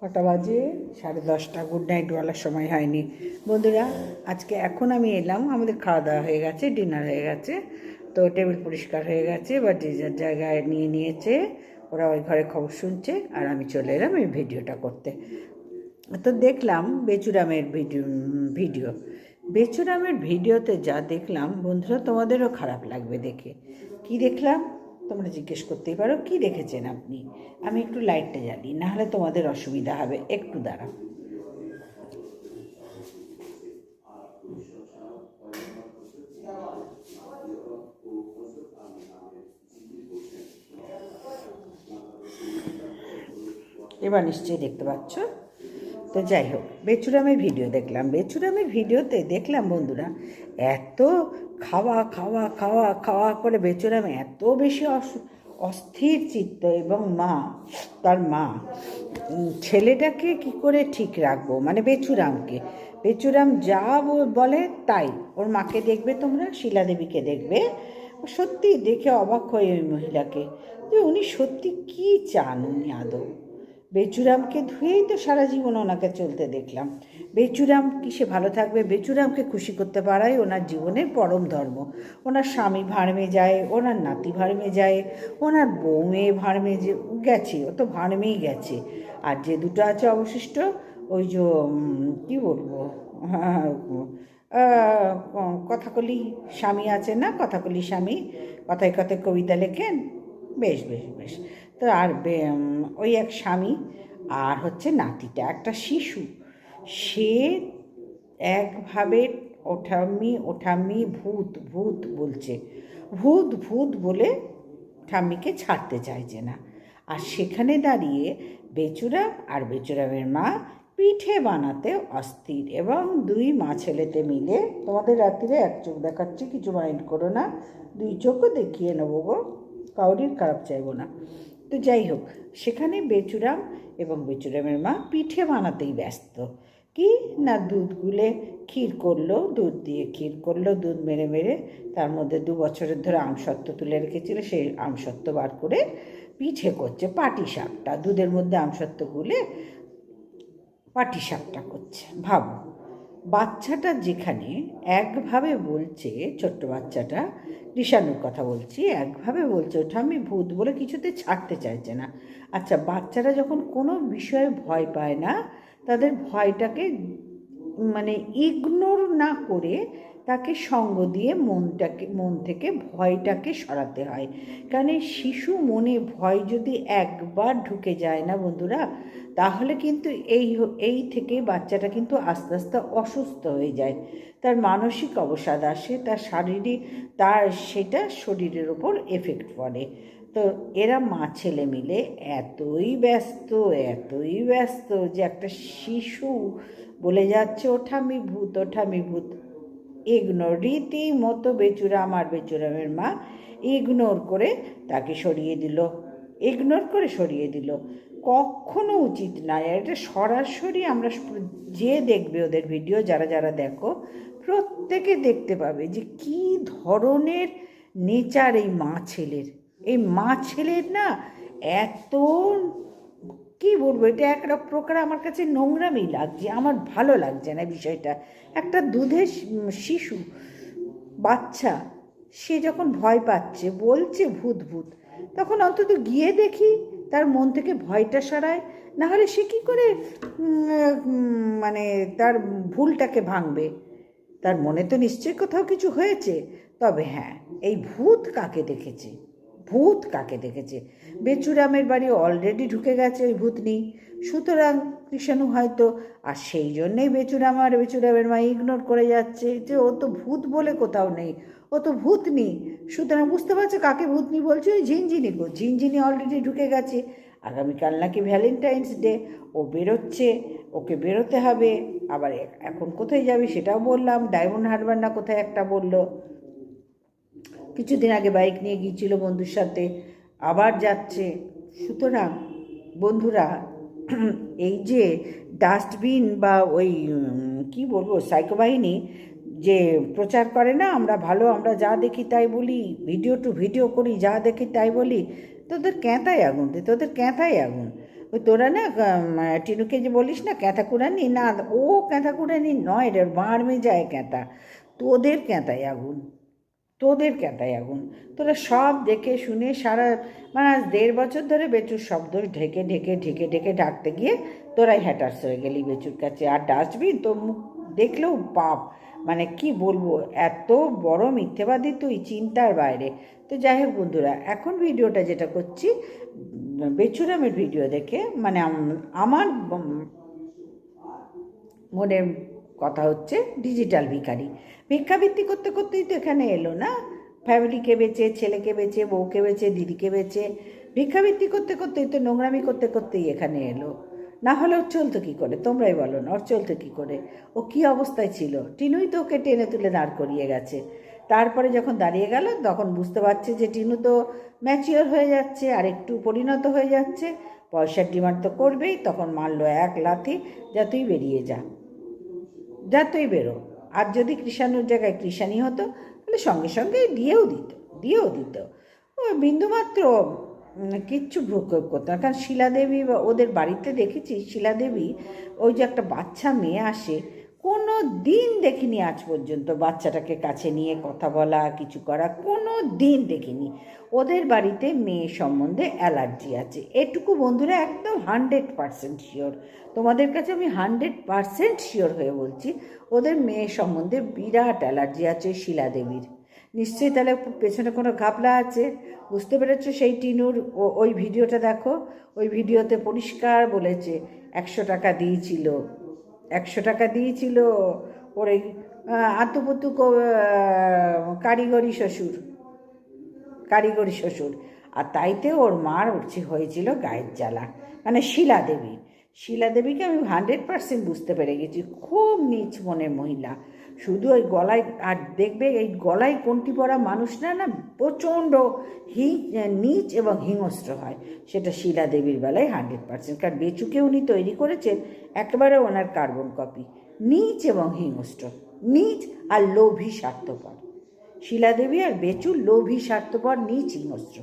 কটা বাজে? সাড়ে দশটা। গুড নাইট বলার সময় হয়নি। বন্ধুরা, আজকে এখন আমি এলাম, আমাদের খাওয়া দাওয়া হয়ে গেছে ডিনার হয়ে গেছে। তো টেবিল পরিষ্কার হয়ে গেছে, বা যে যার জায়গায় নিয়ে নিয়েছে, ওরা ওই ঘরে খবর শুনছে, আর আমি চলে এলাম এই ভিডিওটা করতে। তো দেখলাম বেচুরামের ভিডিও ভিডিও। বেচুরামের ভিডিওতে যা দেখলাম, বন্ধুরা, তোমাদেরও খারাপ লাগবে দেখে। কি দেখলাম? তোমরা জিজ্ঞেস করতেই পারো, কি দেখেছেন আপনি? আমি একটু লাইটটা জ্বালি নাহলে তোমাদের অসুবিধা হবে। একটু দাঁড়াও। এবার নিশ্চয়ই দেখতে পাচ্ছ তো যাই হোক, বেচুরামের ভিডিও দেখলাম। বেচুরামের ভিডিওতে দেখলাম বন্ধুরা, এত খাওয়া খাওয়া খাওয়া খাওয়া করে বেচুরাম এত বেশি অস- অস্থির চিত্ত এবং মা, তার মা ছেলেটাকে কি করে ঠিক রাখব? মানে বেচুরামকে। বেচুরাম যা বলে তাই। ওর মাকে দেখবে তোমরা শিলাদেবীকে দেখবে। সত্যি দেখে অবাক হয় ওই মহিলাকে। যে উনি সত্যি কি চান উনি আদৌ? বেচুরামকে ধুয়েই তো সারা জীবন ওনাকে চলতে দেখলাম। বেচুরাম কিসে ভালো থাকবে? বেচুরামকে খুশি করতে পারাই ওনার জীবনের পরম ধর্ম। ওনার স্বামী ভাড়মে যায়, ওনার নাতি ভাড়মে যায়, ওনার বউ মেয়ে ভাড়মে যে গেছে, ও তো ভাড়মেই গেছে। আর যে দুটো আছে অবশিষ্ট, ওই যে কি বলব? কথাকলি স্বামী আছে না? কথাকলি স্বামী। কথায় কথায় কবিতা লেখেন। বেশ বেশ বেশ। তো আর ওই এক স্বামী আর হচ্ছে নাতিটা, একটা শিশু। সে একভাবে ওঠামি ওঠামি ভূত ভূত বলছে। ভূত ভূত বলে ঠাম্মিকে ছাড়তে চাইছে না। আর সেখানে দাঁড়িয়ে বেচুরাম আর বেচুরামের মা পিঠে বানাতে অস্থির এবং দুই মা ছেলেতে মিলে, তোমাদের রাত্রিরে এক চোখ দেখাচ্ছি, কিছু মাইন্ড করো না, দুই চোখও দেখিয়ে নেব গো, কাউরির খারাপ চাইব না। তো যাই হোক, সেখানে বেচুরাম এবং বেচুরামের মা পিঠে বানাতেই ব্যস্ত। কি না দুধ গুলে ক্ষীর করল, দুধ দিয়ে ক্ষীর করল, দুধ মেরে মেরে তার মধ্যে দু বছরের ধরে আমসত্ত্ব তুলে রেখেছিল, সেই আমসত্ত্ব বার করে পিঠে করছে পাটি শাকটা, দুধের মধ্যে আমসত্ত্ব গুলে পাটি শাকটা করছে। ভাবো। বাচ্চাটা যেখানে একভাবে বলছে, ছোট্ট বাচ্চাটা ঋষানুর কথা বলছি, একভাবে বলছে, ওটা আমি ভূত বলে কিছুতে ছাড়তে চাইছে না। আচ্ছা বাচ্চারা যখন কোনো বিষয়ে ভয় পায় না, তাদের ভয়টাকে মানে ইগনোর না করে তাকে সঙ্গ দিয়ে মনটাকে, মন থেকে ভয়টাকে সরাতে হয়। কারণ শিশু মনে ভয় যদি একবার ঢুকে যায় না বন্ধুরা, তাহলে কিন্তু এই এই থেকে বাচ্চাটা কিন্তু আস্তে আস্তে অসুস্থ হয়ে যায়। তার মানসিক অবসাদ আসে, তার শারীরিক, তার সেটা শরীরের ওপর এফেক্ট পড়ে। তো এরা মা ছেলে মিলে এতই ব্যস্ত এতই ব্যস্ত যে একটা শিশু বলে যাচ্ছে, ওঠামি ভূত ওঠামি ভূত। ইগনোর রীতিমতো বেচুরাম আর বেচুরামের মা ইগনোর করে তাকে সরিয়ে দিল। ইগনোর করে সরিয়ে দিল। কখনো উচিত না এটা সরাসরি আমরা যে দেখবে ওদের ভিডিও, যারা যারা দেখো, প্রত্যেকে দেখতে পাবে যে কি ধরনের নেচার এই মা ছেলের। এই মা ছেলের না এত কি বলব, এটা এক রক- প্রকার আমার কাছে নোংরামি লাগছে, আমার ভালো লাগছে না বিষয়টা। একটা দুধের শিশু, বাচ্চা, সে যখন ভয় পাচ্ছে, বলছে ভূত ভূত, তখন অন্তত গিয়ে দেখি তার মন থেকে ভয়টা সারায়, নাহলে সে কী করে মানে তার ভুলটাকে ভাঙবে? তার মনে তো নিশ্চয়ই কোথাও কিছু হয়েছে, তবে হ্যাঁ এই ভূত কাকে দেখেছে? ভূত কাকে দেখেছে? বেচুরামের বাড়ি অলরেডি ঢুকে গেছে ওই ভূতনি সুতরাং কৃষাণু হয়তো, আর সেই জন্যেই বেচুরাম আর বেচুরামের মা ইগনোর করে যাচ্ছে যে ও তো ভূত বলে কোথাও নেই, ও তো ভূত ভূতনি সুতরাং বুঝতে পারছ কাকে ভূত ভূতনি বলছে? ওই ঝিনঝিনি গো ঝিনঝিনি অলরেডি ঢুকে গেছে। আগামীকাল নাকি ভ্যালেন্টাইন্স ডে ও বেরোচ্ছে, ওকে বেরোতে হবে। আবার এখন কোথায় যাবে সেটাও বললাম। ডায়মন্ড হারবার না কোথায় একটা বলল। কিছুদিন আগে বাইক নিয়ে গিয়েছিল বন্ধুর সাথে, আবার যাচ্ছে। সুতরাং, বন্ধুরা, এই যে ডাস্টবিন বা ওই কি বলব সাইকো বাহিনী যে প্রচার করে না, আমরা ভালো, আমরা যা দেখি তাই বলি, ভিডিও টু ভিডিও করি, যা দেখি তাই বলি, তোদের ক্যাঁতায় আগুন দে, তোদের ক্যাঁতায় আগুন। ওই তোরা না টিনুকে যে বলিস না, ক্যাঁথা কুড়ানি, না, ও ক্যাঁথা কুড়ানি নয় রে বাঁড় যায় ক্যাঁথা, তোদের ক্যাঁথায় আগুন। তোদের ক্যাঁথায় আগুন। তোরা সব দেখে শুনে সারা মানে আজ দেড় বছর ধরে বেচুর শব্দ ঢেকে ঢেকে ঢেকে ঢেকে ঢাকতে গিয়ে তোরাই হ্যাটার্স হয়ে গেলি বেচুর কাছে। আর ডাস্টবিন তোর মুখ দেখলেও পাপ মানে কি বলব, এত বড় মিথ্যেবাদী তুই চিন্তার বাইরে। তো যাই হোক বন্ধুরা, এখন ভিডিওটা যেটা করছি বেচুরামের ভিডিও দেখে মানে আমার মনের কথা হচ্ছে ডিজিটাল ভিখারি। ভিক্ষাবৃত্তি করতে করতেই তো এখানে এলো না? ফ্যামিলিকে বেচে, ছেলেকে বেচে, বউকে বেচে, দিদিকে বেচে। ভিক্ষাবৃত্তি করতে করতেই তো নোংরামি করতে করতেই এখানে এলো। না হলে ওর চলতো কী করে? তোমরাই বলো না, ওর চলতো কী করে? ও কী অবস্থায় ছিল? টিনুই তো ওকে টেনে তুলে দাঁড় করিয়ে গেছে। তারপরে যখন দাঁড়িয়ে গেল, তখন বুঝতে পারছে যে টিনু তো ম্যাচিওর হয়ে যাচ্ছে, আর একটু পরিণত হয়ে যাচ্ছে। পয়সার ডিমান্ড তো করবেই, তখন মারলো এক লাথি, যা তুই বেরিয়ে যা। যা তুই বেরো। আর যদি কৃষাণুর জায়গায় কৃষাণী হতো, তাহলে সঙ্গে সঙ্গে দিয়েও দিত দিয়েও দিত। ও বিন্দুমাত্র কিচ্ছু ভ্রুক্ষেপ করতো না। কারণ শিলাদেবী বা ওদের বাড়িতে দেখেছি, শিলাদেবী ওই যে একটা বাচ্চা মেয়ে আসে কোনো দিন দেখিনি আজ পর্যন্ত বাচ্চাটাকে কাছে নিয়ে কথা বলা, কিছু করা, কোনো দিন দেখিনি। ওদের বাড়িতে মেয়ে সম্বন্ধে অ্যালার্জি আছে। এটুকু বন্ধুরা একদম হান্ড্রেড পারসেন্ট শিওর। তোমাদের কাছে আমি হান্ড্রেড পারসেন্ট শিওর হয়ে বলছি, ওদের মেয়ে সম্বন্ধে বিরাট অ্যালার্জি আছে শিলাদেবীর নিশ্চয়ই তাহলে পেছনে কোনো ঘাপলা আছে? বুঝতে পেরেছ সেই টিনুর? ওই ভিডিওটা দেখো। ওই ভিডিওতে পরিষ্কার বলেছে, একশো টাকা দিয়েছিল। একশো টাকা দিয়েছিল ওর এই আতুপুতু কারিগরি শ্বশুর কারিগরি শ্বশুর। আর তাইতে ওর মার উঠছে হয়েছিল গায়ের জ্বালা মানে শিলা দেবী শিলা দেবীকে আমি হান্ড্রেড পার্সেন্ট বুঝতে পেরে গেছি। খুব নিচ মনের মহিলা। শুধু ওই গলায়, আর দেখবে এই গলায় কোনটি পরা মানুষরা না প্রচণ্ড হি, নিচ এবং হিংস্র হয়। সেটা শিলা দেবীর বেলায় হান্ড্রেড পার্সেন্ট কারণ বেচুকে উনি তৈরি করেছেন একেবারে ওনার কার্বন কপি নিচ এবং হিংস্র, নিচ আর লোভী স্বার্থপর। শিলাদেবী আর বেচু লোভী স্বার্থপর, নিচ, হিংস্র।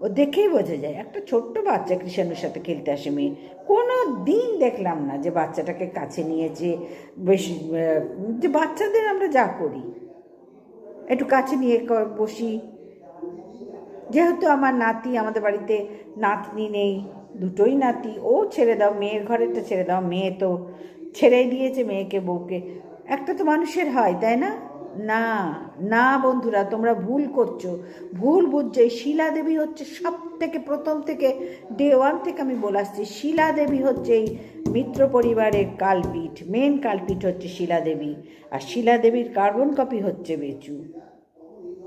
ও দেখেই বোঝা যায়, একটা ছোট্ট বাচ্চা কৃষাণুর সাথে খেলতে আসে মেয়ে। কোনো দিন দেখলাম না যে বাচ্চাটাকে কাছে নিয়েছে বেশ যে বাচ্চাদের আমরা যা করি। একটু কাছে নিয়ে বসি। যেহেতু আমার নাতি, আমাদের বাড়িতে নাতনি নেই, দুটোই নাতি, ও ছেড়ে দাও, মেয়ের ঘরেরটা ছেড়ে দাও, মেয়ে তো ছেড়েই দিয়েছে মেয়েকে, বউকে। একটা তো মানুষের হয়, তাই না? না না বন্ধুরা, তোমরা ভুল করছ। ভুল বুঝছে শিলা দেবী হচ্ছে সব থেকে প্রথম থেকে, ডে ওয়ান থেকে আমি বলে আসছি, শিলা দেবী হচ্ছে এই মিত্র পরিবারের কালপিঠ মেন কালপিঠ হচ্ছে শিলা দেবী। আর শিলা দেবীর কার্বন কপি হচ্ছে বেচু।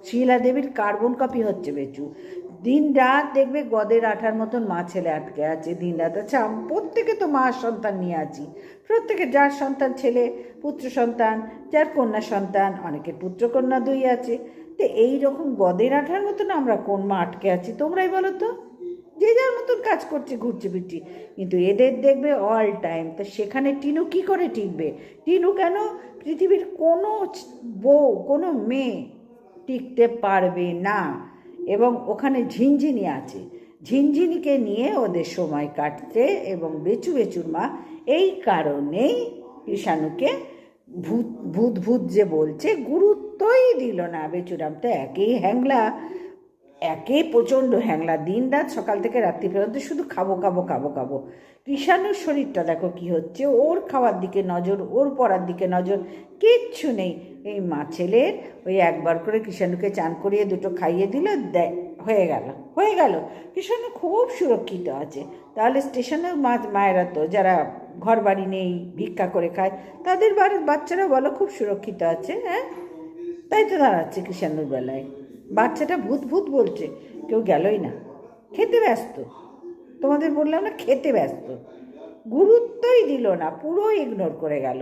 শিলা দেবীর কার্বন কপি হচ্ছে বেচু। দিন রাত দেখবে গদের আঠার মতন মা ছেলে আটকে আছে, দিন রাত আচ্ছা প্রত্যেকে তো মা সন্তান নিয়ে আছি। প্রত্যেকে যার সন্তান ছেলে, পুত্র সন্তান, যার কন্যা সন্তান, অনেকের পুত্র কন্যা দুই আছে। তো এই রকম গদের আঠার মতন আমরা কোন মা আটকে আছি, তোমরাই বলো তো? যে যার মতন কাজ করছে, ঘুরছে ফিরছি। কিন্তু এদের দেখবে অল টাইম তা সেখানে টিনু কি করে টিকবে? টিনু কেন পৃথিবীর কোনো বউ, কোনো মেয়ে টিকতে পারবে না। এবং ওখানে ঝিনঝিনি আছে। ঝিনঝিনিকে নিয়ে ওদের সময় কাটতে এবং বেচু বেচুর মা এই কারণেই ঈশানুকে ভূত ভূত ভূত যে বলছে, গুরুত্বই দিল না। বেচুরাম তো একেই হ্যাংলা। একে প্রচণ্ড হ্যাংলা। দিন রাত সকাল থেকে রাত্রি পর্যন্ত শুধু খাব খাব খাব খাব। কৃষাণুর শরীরটা দেখো কি হচ্ছে। ওর খাওয়ার দিকে নজর, ওর পড়ার দিকে নজর, কিচ্ছু নেই। এই মা ছেলের ওই একবার করে কৃষাণুকে চান করিয়ে দুটো খাইয়ে দিল দেয় হয়ে গেল হয়ে গেল। কৃষাণু খুব সুরক্ষিত আছে। তাহলে স্টেশনের মা, মায়েরা তো যারা ঘর বাড়ি নেই, ভিক্ষা করে খায়, তাদের বাড়ির বাচ্চারা বলো খুব সুরক্ষিত আছে হ্যাঁ? তাই তো দাঁড়াচ্ছে কৃষাণুর বেলায়। বাচ্চাটা ভূত ভূত বলছে, কেউ গেলই না। খেতে ব্যস্ত। তোমাদের বললাম না, খেতে ব্যস্ত। গুরুত্বই দিল না, পুরো ইগনোর করে গেল।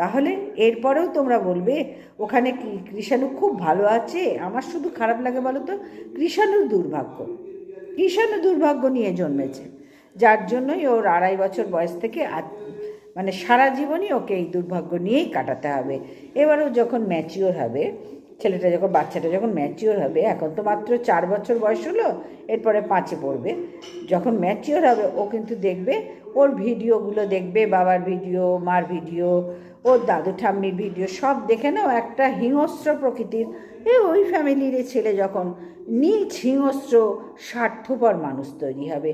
তাহলে এরপরেও তোমরা বলবে, ওখানে কি কৃষাণু খুব ভালো আছে? আমার শুধু খারাপ লাগে বলো তো কৃষাণুর দুর্ভাগ্য। কৃষাণু দুর্ভাগ্য নিয়ে জন্মেছে। যার জন্যই ওর আড়াই বছর বয়স থেকে মানে সারা জীবনই ওকে এই দুর্ভাগ্য নিয়েই কাটাতে হবে। এবারেও যখন ম্যাচিওর হবে ছেলেটা যখন, বাচ্চাটা যখন ম্যাচিওর হবে, এখন তো মাত্র চার বছর বয়স হলো, এরপরে পাঁচে পড়বে। যখন ম্যাচিওর হবে, ও কিন্তু দেখবে, ওর ভিডিওগুলো দেখবে, বাবার ভিডিও, মার ভিডিও, ওর দাদু ঠাম্মির ভিডিও, সব দেখে নাও, একটা হিংস্র প্রকৃতির। এ ওই ফ্যামিলির ছেলে যখন নিজ হিংস্র, স্বার্থপর মানুষ তৈরি হবে।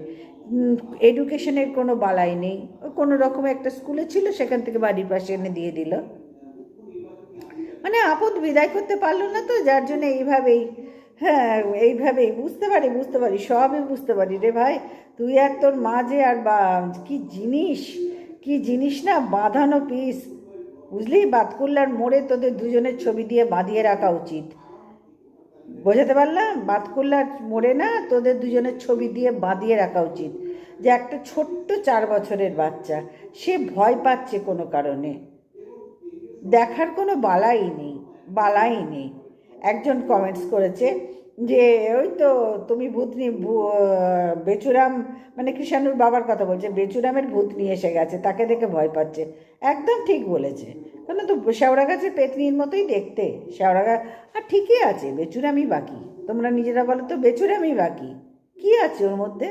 এডুকেশনের কোনো বালাই নেই। কোনো রকম একটা স্কুলে ছিল, সেখান থেকে বাড়ির পাশে এনে দিয়ে দিল। মানে আপদ বিদায় করতে পারল না তো, যার জন্য এইভাবেই হ্যাঁ এইভাবেই, বুঝতে পারি বুঝতে পারি, সবই বুঝতে পারি রে ভাই। তুই আর তোর মাঝে আর বা, কি জিনিস কি জিনিস না, বাঁধানো পিস বুঝলি? বাতকুল্লার মোড়ে তোদের দুজনের ছবি দিয়ে বাঁধিয়ে রাখা উচিত। বোঝাতে পারলাম? বাতকুল্লার মোড়ে না, তোদের দুজনের ছবি দিয়ে বাঁধিয়ে রাখা উচিত। যে একটা ছোট্ট চার বছরের বাচ্চা, সে ভয় পাচ্ছে কোনো কারণে। দেখার কোনো বালাই নেই বালাই নেই। একজন কমেন্টস করেছে যে, ওই তো তুমি ভূতনি বেচুরাম মানে কৃষাণুর বাবার কথা বলছে, বেচুরামের ভূত নিয়ে এসে গেছে, তাকে দেখে ভয় পাচ্ছে। একদম ঠিক বলেছে। কেন তো শেওড়া গাছের পেতনির মতোই দেখতে শেওড়া গাছ আর ঠিকই আছে, বেচুরামই বাকি। তোমরা নিজেরা বলো তো, বেচুরামই বাকি। কি আছে ওর মধ্যে?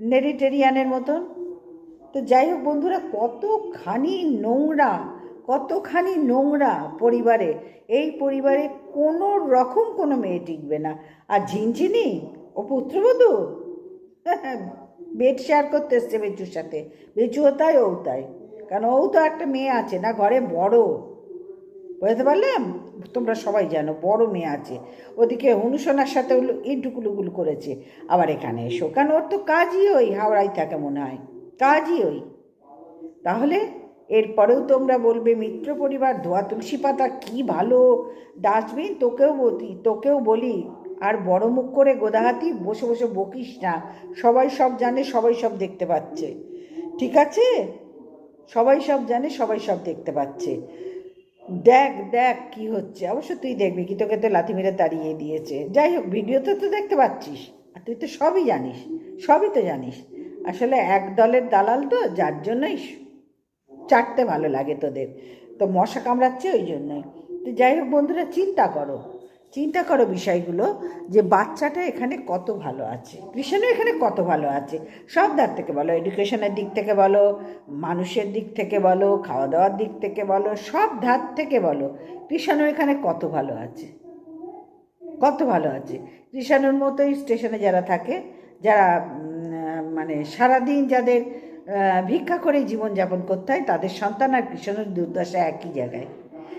নেরিটেরিয়ানের মতন। তো যাই হোক বন্ধুরা, কতখানি নোংরা কতখানি নোংরা পরিবারে, এই পরিবারে কোনো রকম কোনো মেয়ে টিকবে না। আর ঝিনঝিনি, ও পুত্রবধূ? বেড শেয়ার করতে এসছে বেচুর সাথে। বেচুও তাই, ও তাই। কারণ ও তো একটা মেয়ে আছে না, ঘরে বড়। বুঝতে পারলাম তোমরা সবাই জানো, বড় মেয়ে আছে। ওদিকে অনুসোনার সাথে হলো ইটুকুলুগুলো করেছে। আবার এখানে এসো। কারণ ওর তো কাজই ওই হাওড়ায় থাকে মনে হয়। কাজই ওই। তাহলে এরপরেও তোমরা বলবে, মিত্র পরিবার, ধোয়া তুলসী পাতা, কী ভালো। ডাস্টবিন, তোকেও বলি তোকেও বলি। আর বড় মুখ করে গোদাহাতি, বসে বসে বকিস না। সবাই সব জানে, সবাই সব দেখতে পাচ্ছে। ঠিক আছে? সবাই সব জানে, সবাই সব দেখতে পাচ্ছে। দেখ দেখ কি হচ্ছে। অবশ্য তুই দেখবি কি তোকে তো লাথি মেরে তাড়িয়ে দিয়েছে। যাই হোক, ভিডিওতে তো দেখতে পাচ্ছিস। আর তুই তো সবই জানিস, সবই তো জানিস। আসলে এক দলের দালাল তো, যার জন্যই চাটতে ভালো লাগে তোদের। তো মশা কামড়াচ্ছে ওই জন্যই। তো যাই হোক বন্ধুরা, চিন্তা করো। চিন্তা করো বিষয়গুলো যে বাচ্চাটা এখানে কত ভালো আছে। কৃষণও এখানে কত ভালো আছে। সব দিক থেকে বলো এডুকেশনের দিক থেকে বলো, মানুষের দিক থেকে বলো খাওয়া দাওয়ার দিক থেকে বলো, সব ধার থেকে বলো, কৃষণও এখানে কত ভালো আছে। কত ভালো আছে। কৃষাণুর মতোই স্টেশনে যারা থাকে, যারা মানে সারাদিন যাদের ভিক্ষা করে জীবনযাপন করতে হয়, তাদের সন্তান আর কৃষাণুর দুর্দশা একই জায়গায়।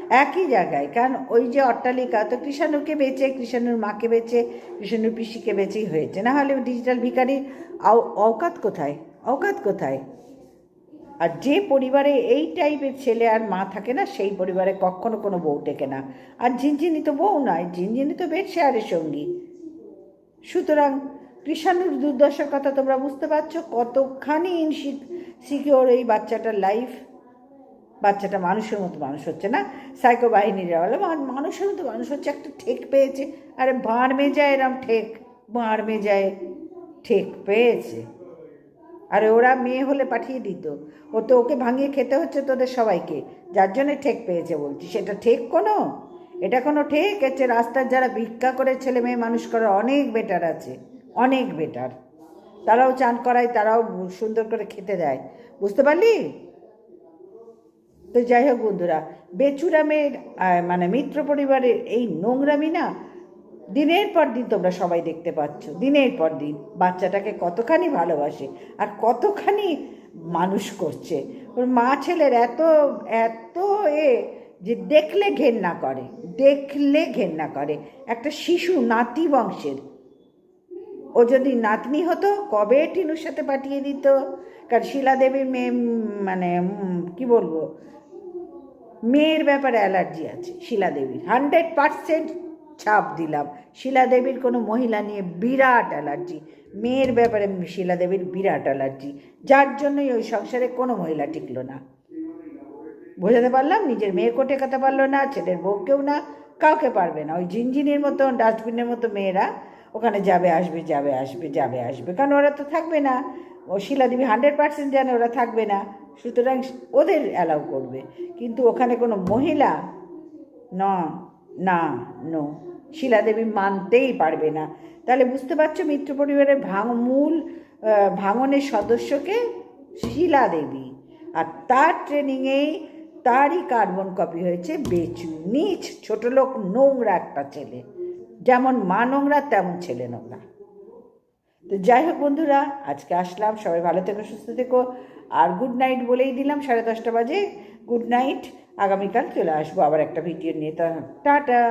একই জায়গায়। কারণ ওই যে অট্টালিকা, তো কৃষাণুকে বেচে, কৃষাণুর মাকে বেচে, কৃষাণুর পিসিকে বেচেই হয়েছে। না হলে ডিজিটাল ভিখারির আও- অওকাত কোথায়? অওকাত কোথায়? আর যে পরিবারে এই টাইপের ছেলে আর মা থাকে না, সেই পরিবারে কখনো কোনো বউ টেকে না। আর ঝিনঝিনি তো বউ নয় ঝিনঝিনি তো বেড শেয়ারের সঙ্গী। সুতরাং কৃষাণুর দুর্দশার কথা তোমরা বুঝতে পারছ, কতখানি সিকিওর এই বাচ্চাটার লাইফ বাচ্চাটা মানুষের মতো মানুষ হচ্ছে না সাইকো বাহিনীরা বলে মানুষের মতো মানুষ হচ্ছে, একটা ঠেক পেয়েছে। আরে বাঁড় মেজায় এরম ঠেক, বাঁড় মেজায় ঠেক পেয়েছে। আরে ওরা মেয়ে হলে পাঠিয়ে দিত। ও তো ওকে ভাঙিয়ে খেতে হচ্ছে তোদের সবাইকে, যার জন্যে ঠেক পেয়েছে বলছি। সেটা ঠেক কোনো? এটা কোনো ঠিক? হচ্ছে রাস্তার যারা ভিক্ষা করে ছেলে মেয়ে মানুষ করে অনেক বেটার আছে। অনেক বেটার তারাও চান করায়, তারাও সুন্দর করে খেতে দেয়। বুঝতে পারলি? তো যাই হোক বন্ধুরা, বেচুরামের মানে মিত্র পরিবারের এই নোংরামি না, দিনের পর দিন তোমরা সবাই দেখতে পাচ্ছ। দিনের পর দিন বাচ্চাটাকে কতখানি ভালোবাসে আর কতখানি মানুষ করছে। ওর মা ছেলের এত এত এ যে দেখলে ঘেন্না করে, দেখলে ঘেন্না করে। একটা শিশু নাতি বংশের ও যদি নাতনি হতো, কবে টিনুর সাথে পাঠিয়ে দিত? কারণ শিলা দেবীর মেয়ে মানে কি বলব? মেয়ের ব্যাপারে অ্যালার্জি আছে, শিলা দেবীর। হান্ড্রেড পারসেন্ট ছাপ দিলাম। শিলা দেবীর কোনো মহিলা নিয়ে বিরাট অ্যালার্জি। মেয়ের ব্যাপারে শিলা দেবীর বিরাট অ্যালার্জি। যার জন্যই ওই সংসারে কোনো মহিলা টিকলো না। বোঝাতে পারলাম? নিজের মেয়েকেও টেকাতে পারল না, ছেলের বউকেও না, কাউকে পারবে না। ওই ঝিনঝিনির মতো ডাস্টবিনের মতো মেয়েরা ওখানে যাবে, আসবে যাবে আসবে যাবে, আসবে। কারণ ওরা তো থাকবে না। ও শিলা দেবী হান্ড্রেড পার্সেন্ট জানে ওরা থাকবে না। সুতরাং ওদের অ্যালাউ করবে। কিন্তু ওখানে কোনো মহিলা, না না নো শিলাদেবী মানতেই পারবে না। তাহলে বুঝতে পারছ মিত্র পরিবারের ভাঙ, মূল ভাঙনের সদস্যকে শিলাদেবী আর তার ট্রেনিংয়েই তারই কার্বন কপি হয়েছে বেচু, নিচ, ছোট লোক, নোংরা একটা ছেলে। যেমন মা নোংরা, তেমন ছেলে নোংরা। তো যাই হোক বন্ধুরা, আজকে আসলাম। সবাই ভালো থেকো, সুস্থ থেকো। আর গুড নাইট বলেই দিলাম, সাড়ে দশটা বাজে। গুড নাইট আগামীকাল চলে আসব আবার একটা ভিডিও নিয়ে। তা টাটা!